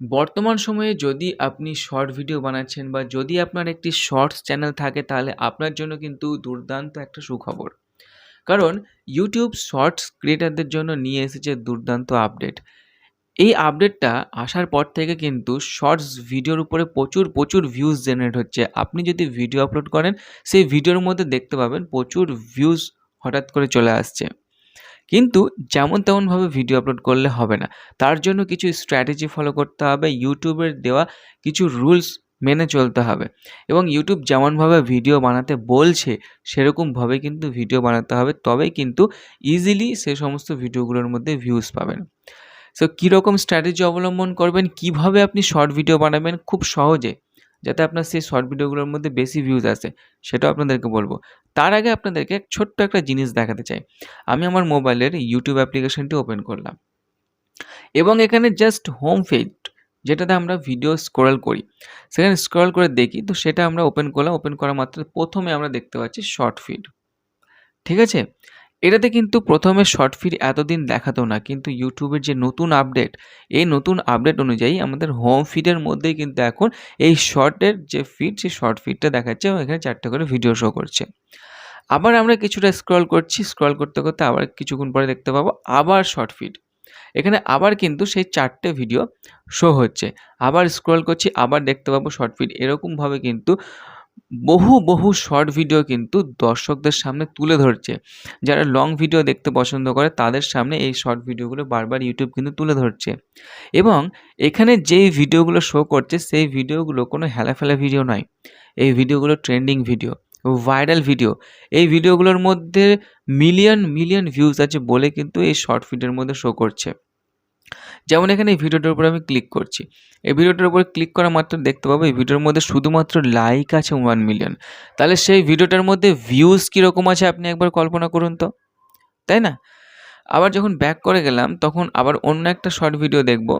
বর্তমান সময়ে যদি আপনি শর্ট ভিডিও বানাচ্ছেন বা যদি আপনার একটি শর্টস চ্যানেল থাকে, তাহলে আপনার জন্য কিন্তু দুর্দান্ত একটা সুখবর। কারণ ইউটিউব শর্টস ক্রিয়েটারদের জন্য নিয়ে এসেছে দুর্দান্ত আপডেট এই আপডেটটা আসার পর থেকে কিন্তু শর্টস ভিডিওর উপরে প্রচুর প্রচুর ভিউজ জেনারেট হচ্ছে। আপনি যদি ভিডিও আপলোড করেন, সেই ভিডিওর মধ্যে দেখতে পাবেন প্রচুর ভিউজ হঠাৎ করে চলে আসছে। কিন্তু যেমন তেমনভাবে ভিডিও আপলোড করলে হবে না। তার জন্য কিছু স্ট্র্যাটেজি ফলো করতে হবে ইউটিউবের দেওয়া কিছু রুলস মেনে চলতে হবে। এবং ইউটিউব যেমনভাবে ভিডিও বানাতে বলছে, সেরকমভাবে কিন্তু ভিডিও বানাতে হবে, তবেই কিন্তু ইজিলি সে সমস্ত ভিডিওগুলোর মধ্যে ভিউজ পাবেন। সো কীরকম স্ট্র্যাটেজি অবলম্বন করবেন, কীভাবে আপনি শর্ট ভিডিও বানাবেন, খুব সহজে যাতে আপনার সেই শর্ট ভিডিওগুলোর মধ্যে বেশি ভিউজ আসে, সেটাও আপনাদেরকে বলব। তার আগে আপনাদেরকে ছোট্ট একটা জিনিস দেখাতে চাই। আমি আমার মোবাইলের ইউটিউব অ্যাপ্লিকেশনটি ওপেন করলাম। এবং এখানে জাস্ট হোম পেজ যেটাতে আমরা ভিডিও স্ক্রল করি। সেখানে স্ক্রল করে দেখি, তো সেটা আমরা ওপেন করলাম। ওপেন করা মাত্র প্রথমে আমরা দেখতে পাচ্ছি শর্ট ফিড ঠিক আছে? এটাতে কিন্তু প্রথমে শর্ট ফিড এতদিন দেখাতো না, কিন্তু ইউটিউবের যে নতুন আপডেট এই নতুন আপডেট অনুযায়ী আমাদের হোম ফিডের মধ্যেই কিন্তু এখন এই শর্টের যে ফিড সেই শর্ট ফিডটা দেখাচ্ছে এবং এখানে চারটে করে ভিডিও শো করছে। আবার আমরা কিছুটা স্ক্রল করছি স্ক্রল করতে করতে আবার কিছুক্ষণ পরে দেখতে পাবো আবার শর্ট ফিড এখানে আবার কিন্তু সেই চারটে ভিডিও শো হচ্ছে। আবার স্ক্রল করছি, আবার দেখতে পাবো শর্ট ফিড এরকমভাবে কিন্তু বহু বহু শর্ট ভিডিও কিন্তু দর্শকদের সামনে তুলে ধরছে। যারা লং ভিডিও দেখতে পছন্দ করে, তাদের সামনে এই শর্ট ভিডিওগুলো বারবার ইউটিউব কিন্তু তুলে ধরছে। এবং এখানে যেই ভিডিওগুলো শো করছে, সেই ভিডিওগুলো কোনো হেলাফেলা ভিডিও নয়। এই ভিডিওগুলো ট্রেন্ডিং ভিডিও ভাইরাল ভিডিও এই ভিডিওগুলোর মধ্যে মিলিয়ন মিলিয়ন ভিউজ আছে বলে কিন্তু এই শর্ট ভিডিওর মধ্যে শো করছে। যেমন এখানে এই ভিডিওটার উপর আমি ক্লিক করছি। এই ভিডিওটার উপর ক্লিক করা মাত্র দেখতে পাবো, এই ভিডিওর মধ্যে শুধুমাত্র লাইক আছে ওয়ান মিলিয়ন তাহলে সেই ভিডিওটার মধ্যে ভিউজ কীরকম আছে আপনি একবার কল্পনা করুন তো, তাই না? আবার যখন ব্যাক করে গেলাম, তখন আবার অন্য একটা শর্ট ভিডিও দেখব।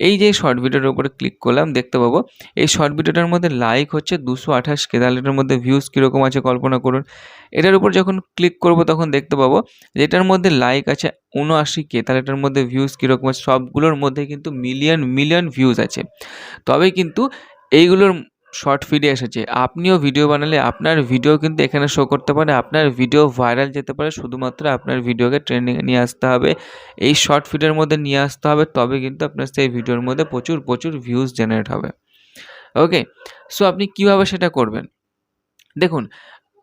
এই যে শর্ট ভিডিওটার উপরে ক্লিক করলাম, দেখতে পাবো। এই শর্ট ভিডিওটার মধ্যে লাইক হচ্ছে দুশো আঠাশ কে তাহলে এটার মধ্যে ভিউজ কীরকম আছে কল্পনা করুন। এটার উপর যখন ক্লিক করব তখন দেখতে পাবো যে এটার মধ্যে লাইক আছে উনআশি কে তাহলে এটার মধ্যে ভিউজ কীরকম আছে, সবগুলোর মধ্যে কিন্তু মিলিয়ন মিলিয়ন ভিউজ আছে। তবে কিন্তু এইগুলোর শর্ট ফিডে এসেছে। আপনিও ভিডিও বানালে আপনার ভিডিও কিন্তু এখানে শো করতে পারে, আপনার ভিডিও ভাইরাল যেতে পারে, শুধুমাত্র আপনার ভিডিওকে ট্রেন্ডিংয়ে নিয়ে আসতে হবে। এই শর্ট ফিডের মধ্যে নিয়ে আসতে হবে, তবে কিন্তু আপনার সেই ভিডিওর মধ্যে প্রচুর প্রচুর ভিউজ জেনারেট হবে। ওকে সো আপনি কীভাবে সেটা করবেন? দেখুন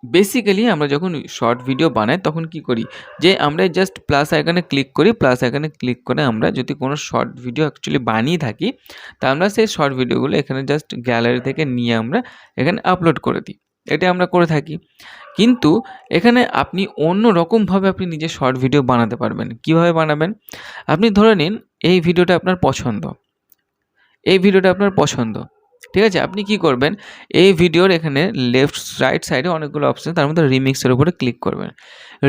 বেসিক্যালি আমরা যখন শর্ট ভিডিও বানাই, তখন কি করি? যে আমরা জাস্ট প্লাস আইকনে ক্লিক করি প্লাস আইকনে ক্লিক করে আমরা যদি কোনো শর্ট ভিডিও অ্যাকচুয়ালি বানিয়ে থাকি, তা আমরা সেই শর্ট ভিডিওগুলো এখানে জাস্ট গ্যালারি থেকে নিয়ে আমরা এখানে আপলোড করে দিই। এটা আমরা করে থাকি। কিন্তু এখানে আপনি অন্য রকমভাবে আপনি নিজে শর্ট ভিডিও বানাতে পারবেন। কীভাবে বানাবেন? আপনি ধরে নিন, এই ভিডিওটা আপনার পছন্দ। এই ভিডিওটা আপনার পছন্দ। ঠিক আছে? আপনি কি করবেন? এই ভিডিওর এখানে লেফট রাইট সাইডে অনেকগুলো অপশান তার মধ্যে রিমিক্সের উপরে ক্লিক করবেন।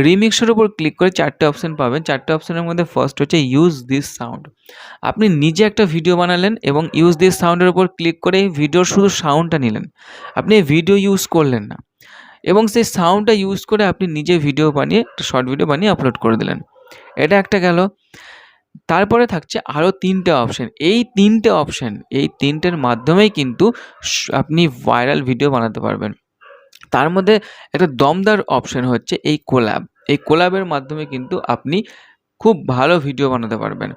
রিমিক্সের উপর ক্লিক করে চারটে অপশান পাবেন। চারটে অপশানের মধ্যে ফার্স্ট হচ্ছে ইউজ দিস সাউন্ড আপনি নিজে একটা ভিডিও বানালেন এবং ইউজ দিস সাউন্ডের উপর ক্লিক করে এই ভিডিওর শুধু সাউন্ডটা নিলেন। আপনি ভিডিও ইউজ করলেন না। এবং সেই সাউন্ডটা ইউজ করে আপনি নিজে ভিডিও বানিয়ে, একটা শর্ট ভিডিও বানিয়ে আপলোড করে দিলেন। এটা একটা গেল। তারপরে থাকছে আরও তিনটে অপশান এই তিনটে অপশান এই তিনটের মাধ্যমেই কিন্তু আপনি ভাইরাল ভিডিও বানাতে পারবেন। তার মধ্যে একটা দমদার অপশান হচ্ছে এই কোল্যাব এই কোল্যাবের মাধ্যমে কিন্তু আপনি খুব ভালো ভিডিও বানাতে পারবেন।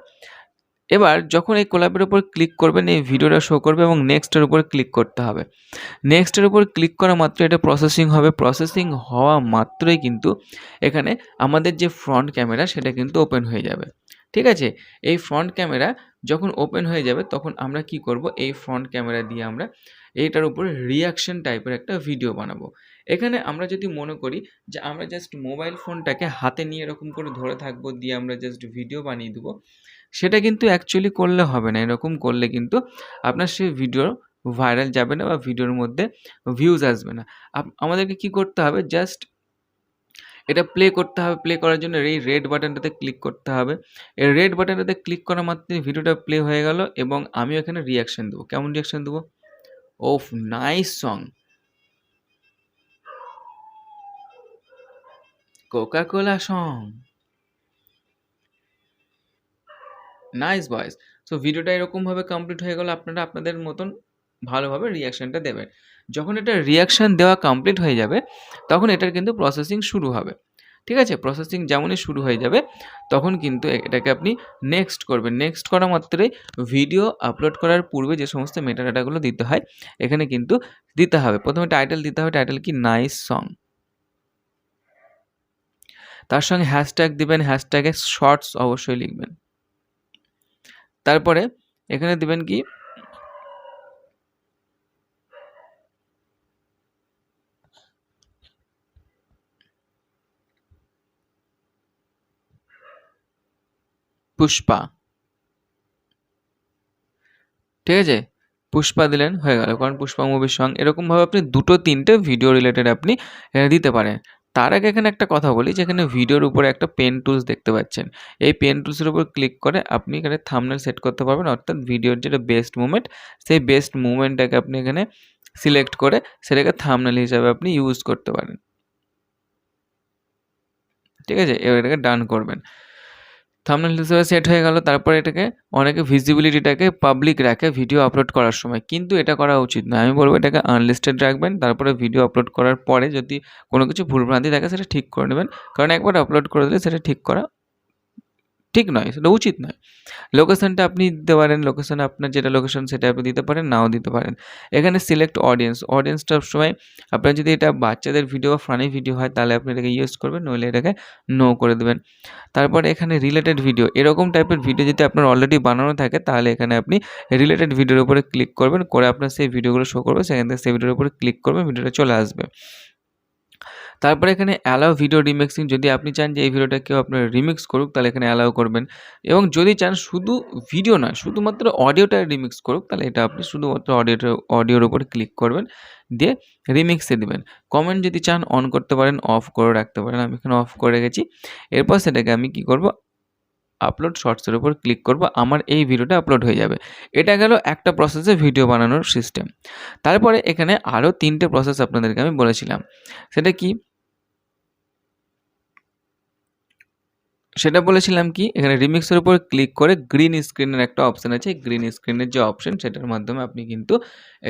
এবার যখন এই কোলাবের উপর ক্লিক করবেন, এই ভিডিওটা শো করবে এবং নেক্সটের উপর ক্লিক করতে হবে। নেক্সটের উপর ক্লিক করা মাত্র এটা প্রসেসিং হবে। প্রসেসিং হওয়া মাত্রই কিন্তু এখানে আমাদের যে ফ্রন্ট ক্যামেরা সেটা কিন্তু ওপেন হয়ে যাবে। ঠিক আছে? এই ফ্রন্ট ক্যামেরা যখন ওপেন হয়ে যাবে, তখন আমরা কি করব? এই ফ্রন্ট ক্যামেরা দিয়ে আমরা এইটার উপরে রিয়াকশন টাইপের একটা ভিডিও বানাবো। এখানে আমরা যদি মনে করি যে আমরা জাস্ট মোবাইল ফোনটাকে হাতে নিয়ে এরকম করে ধরে থাকব, দিয়ে আমরা জাস্ট ভিডিও বানিয়ে দেবো, সেটা কিন্তু অ্যাকচুয়ালি করলে হবে না। এরকম করলে কিন্তু আপনার সেই ভিডিও ভাইরাল যাবে না বা ভিডিওর মধ্যে ভিউজ আসবে না। আমাদেরকে কি করতে হবে? জাস্ট এটা প্লে করতে হবে প্লে করার জন্য এই রেড বাটনটাতে ক্লিক করতে হবে। এই রেড বাটনটাতে ক্লিক করা মাত্রই ভিডিওটা প্লে হয়ে গেল এবং আমি এখানে রিয়াকশান দেবো। কেমন রিয়াকশান দেবো? ওফ nice song Coca Cola song nice boys so ভিডিওটা এরকমভাবে কমপ্লিট হয়ে গেল, আপনারা আপনাদের মতন ভালোভাবে রিয়াকশানটা দেবেন। যখন এটা রিয়াকশান দেওয়া কমপ্লিট হয়ে যাবে, তখন এটার কিন্তু প্রসেসিং শুরু হবে। ঠিক আছে? প্রসেসিং যেমনই শুরু হয়ে যাবে, তখন কিন্তু এটাকে আপনি নেক্সট করবেন। নেক্সট করা মাত্রই ভিডিও আপলোড করার পূর্বে যে সমস্ত মেটাডাটাগুলো দিতে হয়, এখানে কিন্তু দিতে হবে। প্রথমে টাইটেল দিতে হবে। টাইটেল কি? নাইস সং তার সঙ্গে হ্যাশট্যাগ দিবেন। হ্যাশট্যাগে শর্টস অবশ্যই লিখবেন। তারপরে এখানে দিবেন কি? পুষ্পা। ঠিক আছে? পুষ্পা দিলেন, হয়ে গেল। কারণ পুষ্পা মুভির সং এরকমভাবে আপনি দুটো, তিনটে ভিডিও রিলেটেড আপনি দিতে পারেন। তার আগে এখানে একটা কথা বলি, যেখানে ভিডিওর উপরে একটা পেন টুলস দেখতে পাচ্ছেন। এই পেন টুলসের উপর ক্লিক করে আপনি এখানে থামনেল সেট করতে পারবেন, অর্থাৎ ভিডিওর যেটা বেস্ট মুভমেন্ট সেই বেস্ট মুভমেন্টটাকে আপনি এখানে সিলেক্ট করে সেটাকে থামনেল হিসাবে আপনি ইউজ করতে পারেন। ঠিক আছে? এবার এটাকে ডান করবেন। থামনেল হিসেবে সেট হয়ে গেল, তারপরে এটাকে অনেকে ভিজিবিলিটিটাকে পাবলিক রাখে ভিডিও আপলোড করার সময়। কিন্তু এটা করা উচিত না আমি বলব এটাকে আনলিস্টেড রাখবেন, তারপরে ভিডিও আপলোড করার পরে যদি কোনো কিছু ভুলভ্রান্তি থাকে, সেটা ঠিক করে নেবেন। কারণ একবার আপলোড করে দিলে সেটা ঠিক করা ঠিক নয়, সেটা উচিত নয়। লোকেশানটা আপনি দিতে পারেন লোকেশান আপনার যেটা লোকেশন সেটা আপনি দিতে পারেন, নাও দিতে পারেন। এখানে সিলেক্ট অডিয়েন্স অডিয়েন্সটার সময় আপনার যদি এটা বাচ্চাদের ভিডিও বা ফানি ভিডিও হয়, তাহলে আপনি এটাকে ইউজ করবেন, নইলে এটাকে নো করে দেবেন। তারপরে এখানে রিলেটেড ভিডিও এরকম টাইপের ভিডিও যদি আপনার অলরেডি বানানো থাকে, তাহলে এখানে আপনি রিলেটেড ভিডিওর উপরে ক্লিক করবেন, করে আপনার সেই ভিডিওগুলো শো করবে, সেখান থেকে সেই ভিডিওর উপরে ক্লিক করবেন ভিডিওটা চলে আসবে। তারপরে এখানে অ্যালাউ ভিডিও রিমিক্সিং যদি আপনি চান যে এই ভিডিওটা কেউ আপনার রিমিক্স করুক, তাহলে এখানে অ্যালাউ করবেন। এবং যদি চান শুধু ভিডিও না শুধুমাত্র অডিওটা রিমিক্স করুক, তাহলে এটা আপনি শুধুমাত্র অডিওটা অডিওর উপর ক্লিক করবেন, দিয়ে রিমিক্সে দেবেন। কমেন্ট যদি চান অন করতে পারেন অফ করে রাখতে পারেন। আমি এখানে অফ করে রেখেছি। এরপর সেটাকে আমি কি করব? আপলোড শর্টসের উপর ক্লিক করব, আমার এই ভিডিওটা আপলোড হয়ে যাবে। এটা গেল একটা প্রসেসে ভিডিও বানানোর সিস্টেম তারপরে এখানে আরও তিনটে প্রসেস আপনাদেরকে আমি বলেছিলাম। সেটা কি? সেটা বলেছিলাম কি, এখানে রিমিক্সের উপর ক্লিক করে গ্রিন স্ক্রিনের একটা অপশান আছে। গ্রিন স্ক্রিনের যে অপশান সেটার মাধ্যমে আপনি কিন্তু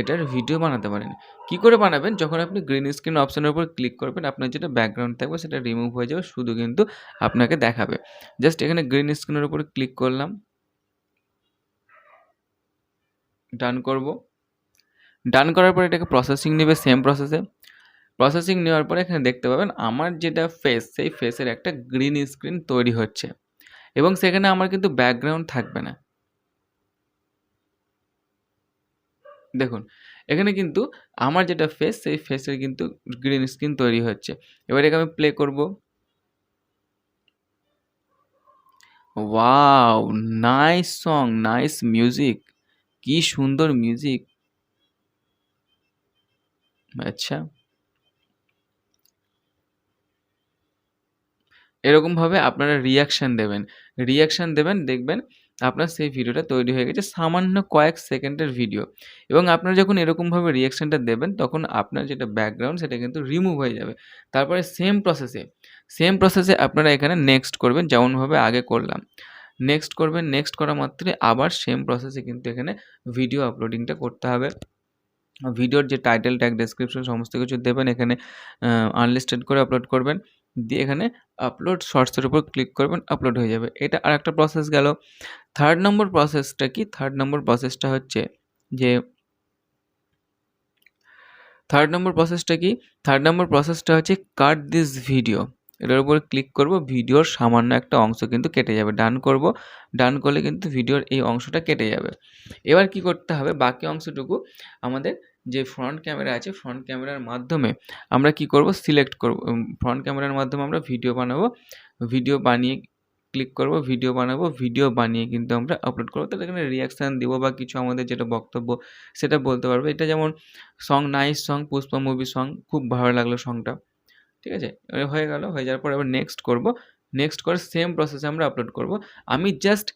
এটার ভিডিও বানাতে পারেন। কি করে বানাবেন? যখন আপনি গ্রিন স্ক্রিন অপশানের উপর ক্লিক করবেন, আপনার যেটা ব্যাকগ্রাউন্ড থাকবে, সেটা রিমুভ হয়ে যাবে, শুধু কিন্তু আপনাকে দেখাবে। জাস্ট এখানে গ্রিন স্ক্রিনের উপর ক্লিক করলাম। ডান করব। ডান করার পর এটাকে প্রসেসিং নেবে সেম প্রসেসে প্রসেসিং নেওয়ার পরে এখানে দেখতে পাবেন আমার যেটা ফেস সেই ফেসের একটা গ্রিন স্ক্রিন তৈরি হচ্ছে। এবং সেখানে আমার কিন্তু ব্যাকগ্রাউন্ড থাকবে না। দেখুন, এখানে কিন্তু আমার যেটা ফেস সেই ফেসের কিন্তু গ্রিন স্ক্রিন তৈরি হচ্ছে। এবার একে আমি প্লে করব। Wow nice song nice music কি সুন্দর মিউজিক আচ্ছা। এরকমভাবে আপনারা রিয়াকশান দেবেন। রিয়াকশান দেবেন, দেখবেন আপনার সেই ভিডিওটা তৈরি হয়ে গেছে সামান্য কয়েক সেকেন্ডের ভিডিও এবং আপনারা যখন এরকমভাবে রিয়াকশানটা দেবেন, তখন আপনার যেটা ব্যাকগ্রাউন্ড সেটা কিন্তু রিমুভ হয়ে যাবে। তারপরে সেম প্রসেসে সেম প্রসেসে আপনারা এখানে নেক্সট করবেন, যেমনভাবে আগে করলাম। নেক্সট করবেন নেক্সট করা মাত্রই আবার সেম প্রসেসে কিন্তু এখানে ভিডিও আপলোডিংটা করতে হবে। ভিডিওর যে টাইটেল ট্যাগ ডেসক্রিপশন সমস্ত কিছু দেবেন এখানে আনলিস্টেড করে আপলোড করবেন। দিয়ে এখানে আপলোড শর্টসের উপর ক্লিক করবেন আপলোড হয়ে যাবে। এটা আর একটা প্রসেস গেল। থার্ড নম্বর প্রসেসটা কি? থার্ড নম্বর প্রসেসটা হচ্ছে যে থার্ড নম্বর প্রসেসটা কি? থার্ড নম্বর প্রসেসটা হচ্ছে কাট দিস ভিডিও এটার উপরে ক্লিক করব ভিডিওর সামান্য একটা অংশ কিন্তু কেটে যাবে। ডান করব। ডান করলে কিন্তু ভিডিওর এই অংশটা কেটে যাবে। এবার কি করতে হবে? বাকি অংশটুকু আমাদের যে ফ্রন্ট ক্যামেরা আছে ফ্রন্ট ক্যামেরার মাধ্যমে আমরা কি করব? সিলেক্ট করব। ফ্রন্ট ক্যামেরার মাধ্যমে আমরা ভিডিও বানাবো। ভিডিও বানিয়ে ক্লিক করব ভিডিও বানাবো ভিডিও বানিয়ে কিন্তু আমরা আপলোড করব। তাহলে এখানে রিয়াকশান দেবো বা কিছু আমাদের যেটা বক্তব্য, সেটা বলতে পারব। এটা যেমন song nice song Pushpa movie song খুব ভালো লাগল সংটা ঠিক আছে? হয়ে গেল, হয়ে যাওয়ার পর এবার নেক্সট করব। নেক্সট করে সেম প্রসেসে আমরা আপলোড করব। আমি জাস্ট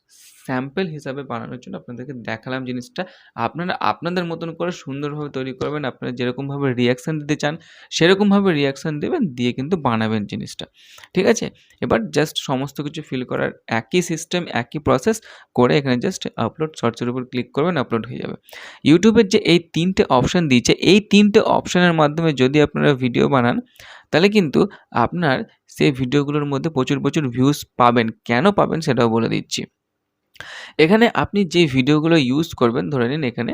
স্যাম্পল হিসাবে বানানোর জন্য আপনাদেরকে দেখালাম জিনিসটা। আপনারা আপনাদের মতন করে সুন্দরভাবে তৈরি করবেন। আপনারা যেরকমভাবে রিয়াকশান দিতে চান, সেরকমভাবে রিয়াকশান দেবেন, দিয়ে কিন্তু বানাবেন জিনিসটা। ঠিক আছে? এবার জাস্ট সমস্ত কিছু ফিল করার একই সিস্টেম একই প্রসেস করে এখানে জাস্ট আপলোড শর্টসের উপর ক্লিক করবেন আপলোড হয়ে যাবে। ইউটিউবের যে এই তিনটে অপশান দিয়েছে, এই তিনটে অপশানের মাধ্যমে যদি আপনারা ভিডিও বানান, তাহলে কিন্তু আপনার সেই ভিডিওগুলোর মধ্যে প্রচুর প্রচুর ভিউজ পাবেন। কেন পাবেন সেটাও বলে দিচ্ছি। এখানে আপনি যে ভিডিওগুলো ইউজ করবেন, ধরে নিন এখানে,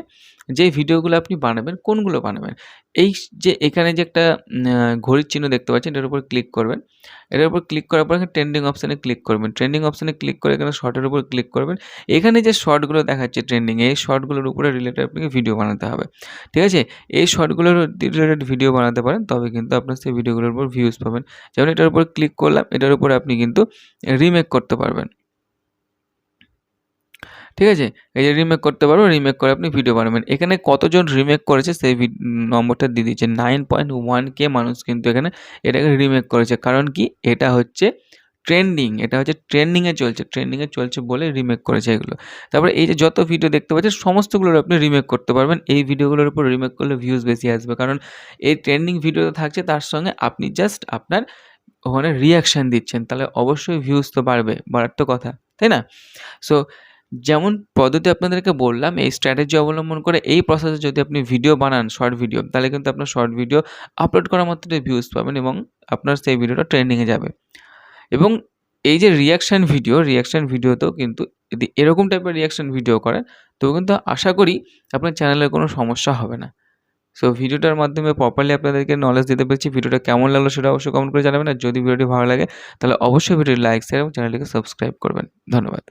যে ভিডিওগুলো আপনি বানাবেন, কোনগুলো বানাবেন? এই যে এখানে যে একটা ঘড়ির চিহ্ন দেখতে পাচ্ছেন, এটার উপর ক্লিক করবেন। এটার উপর ক্লিক করার পর এখানে ট্রেন্ডিং অপশানে ক্লিক করবেন। ট্রেন্ডিং অপশানে ক্লিক করে এখানে শর্টের উপর ক্লিক করবেন। এখানে যে শর্টগুলো দেখাচ্ছে ট্রেন্ডিং এই শর্টগুলোর উপরে রিলেটেড আপনাকে ভিডিও বানাতে হবে। ঠিক আছে? এই শর্টগুলোর রিলেটেড ভিডিও বানাতে পারেন, তবে কিন্তু আপনার সেই ভিডিওগুলোর উপর ভিউজ পাবেন। যেমন এটার উপর ক্লিক করলাম, এটার উপরে আপনি কিন্তু রিমেক করতে পারবেন। ঠিক আছে? এই যে রিমেক করতে পারব রিমেক করে আপনি ভিডিও বানাবেন। এখানে কতজন রিমেক করেছে সেই নম্বরটা দিয়ে দিচ্ছে। নাইন পয়েন্ট ওয়ান কে মানুষ কিন্তু এখানে এটাকে রিমেক করেছে। কারণ কি? এটা হচ্ছে ট্রেন্ডিং এটা হচ্ছে ট্রেন্ডিংয়ে চলছে। ট্রেন্ডিংয়ে চলছে বলে রিমেক করেছে এগুলো। তারপরে এই যে যত ভিডিও দেখতে পাচ্ছেন, সমস্তগুলোর আপনি রিমেক করতে পারবেন। এই ভিডিওগুলোর উপর রিমেক করলে ভিউজ বেশি আসবে। কারণ এই ট্রেন্ডিং ভিডিও থাকছে, তার সঙ্গে আপনি জাস্ট আপনার ওখানে রিয়াকশান দিচ্ছেন। তাহলে অবশ্যই ভিউজ তো বাড়বে। বাড়ার তো কথা, তাই না? সো যেমন পদ্ধতি আপনাদেরকে বললাম, এই স্ট্র্যাটেজি অবলম্বন করে এই প্রসেসে যদি আপনি ভিডিও বানান শর্ট ভিডিও তাহলে কিন্তু আপনার শর্ট ভিডিও আপলোড করা মাত্রই ভিউজ পাবেন এবং আপনার সেই ভিডিওটা ট্রেন্ডিংয়ে যাবে। এবং এই যে রিয়াকশান ভিডিও রিয়াকশান ভিডিওতেও কিন্তু যদি এরকম টাইপের রিয়াকশান ভিডিও করেন তো কিন্তু আশা করি আপনার চ্যানেলের কোনো সমস্যা হবে না। সো ভিডিওটার মাধ্যমে প্রপারলি আপনাদেরকে নলেজ দিতে পেরেছি ভিডিওটা কেমন লাগল সেটা অবশ্যই কমেন্ট করে জানাবেন, আর যদি ভিডিওটি ভালো লাগে, তাহলে অবশ্যই ভিডিওটি লাইক শেয়ার এবং চ্যানেলটিকে সাবস্ক্রাইব করবেন। ধন্যবাদ।